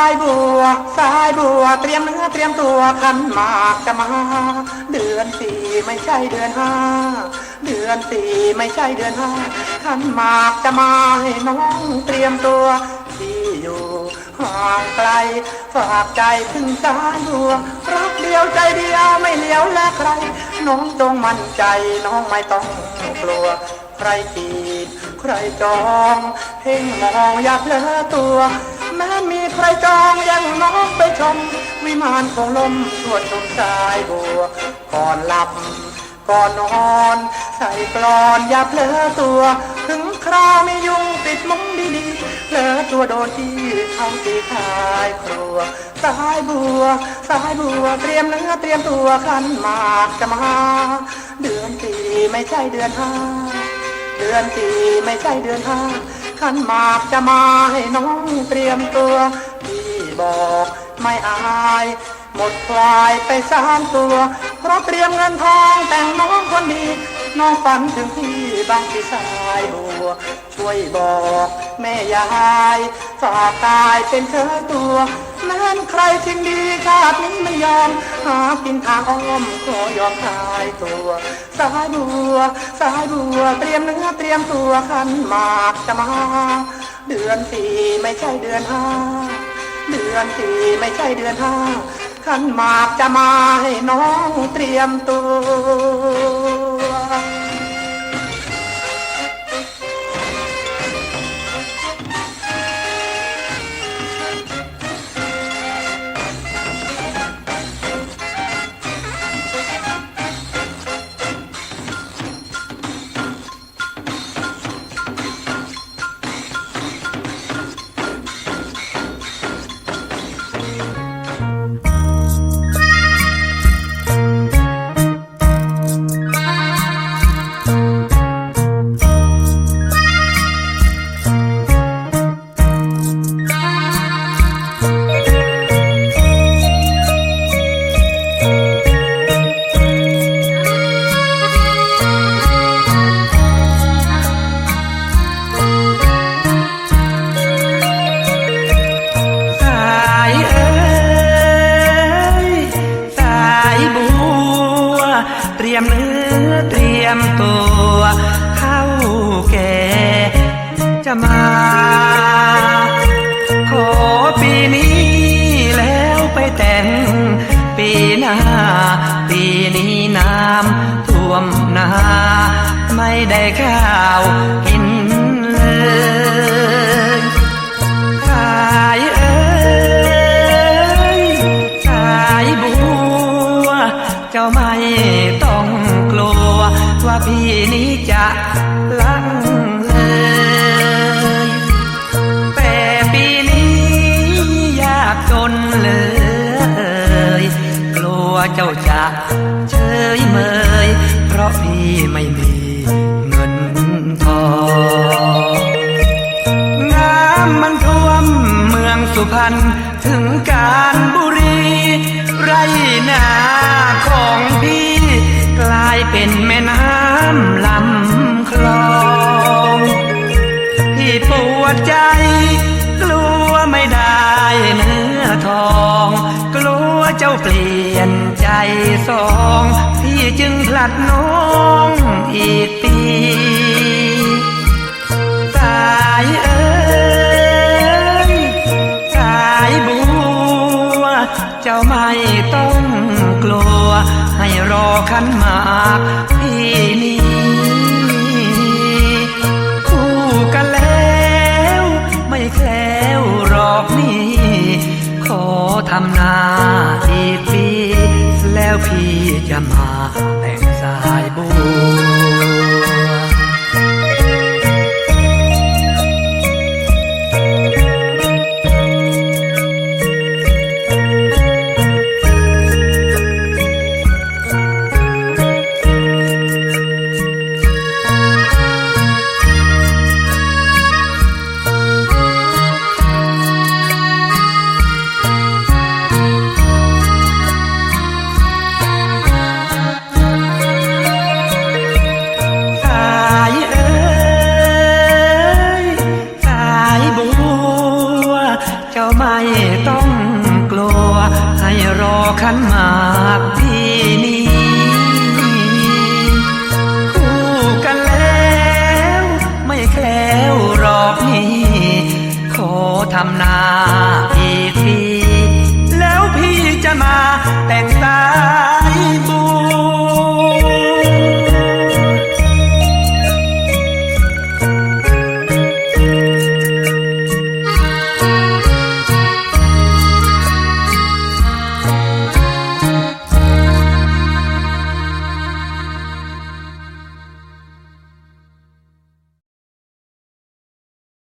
ายบัวสายบัวเตรียมเนื้อเตรียมตัวขันหมากจะมา เดือนสี่ไม่ใช่เดือนห้าเดือนสี่ไม่ใช่เดือนห้าขันหมากจะมาให้น้องเตรียมตัวที่อยู่ห่างไกลฝากใจถึงสายดวรักเดียวใจเดียวไม่เลี้ยวแลใคร น้องจงมั่นใจน้องไม่ต้องกลัวใครจีบใครจองเพ่งมองอย่าเลอตัว แม้มีใครจองยังน้องไปชม วิมานของลมสวดชมสายบัวก่อนหลับ ก่อนนอน ใส่กลอนอย่าเพลอตัว ถึงคราวมียุงติดมุ้งดีๆเพลอตัวโดนที่เขาตีทายครัวสายบัวสายบัวเตรียมเนื้อเตรียมตัวขันมากจะมา เดือนสี่ไม่ใช่เดือนห้าเดือนสี่ไม่ใช่เดือนห้า ขันหมากจะมาให้น้องเตรียมตัวพี่บอกไม่อาย หมดควายไปสามตัว เพราะเตรียมเงินทองแต่งน้องคนดี น้องฝันถึงพี่บางที่สายบัว ช่วยบอก แม่ยาย ฝากตายเป็นเธอตัว แม้นใครทิ้งดีชาตินี้ไม่ยอม หากินทางอ้อมขอยอมขายตัวสายบัวสายบัวเตรียมเนื้อเตรียมตัวขันหมากจะมา เดือนสี่ไม่ใช่เดือนห้าเดือนสี่ไม่ใช่เดือนห้าขันหมากจะมาให้น้องเตรียมตัว เนื้อเตรียมตัวเข้าแก่จะมา ขอปีนี้แล้วไปแต่ง ปีหน้า ปีนี้น้ำท่วมนา ไม่ได้ข้าวกินเลย เจ้าจะเฉยเมย เพราะพี่ไม่มีเงินทองน้ำมันท่วมเมืองสุพรรณ เจ้าเปลี่ยนใจสอง พี่จึงพลัดน้องอีกปีสายเอ้ยสายบัว เจ้าไม่ต้องกลัว ให้รอขันหมาก ขั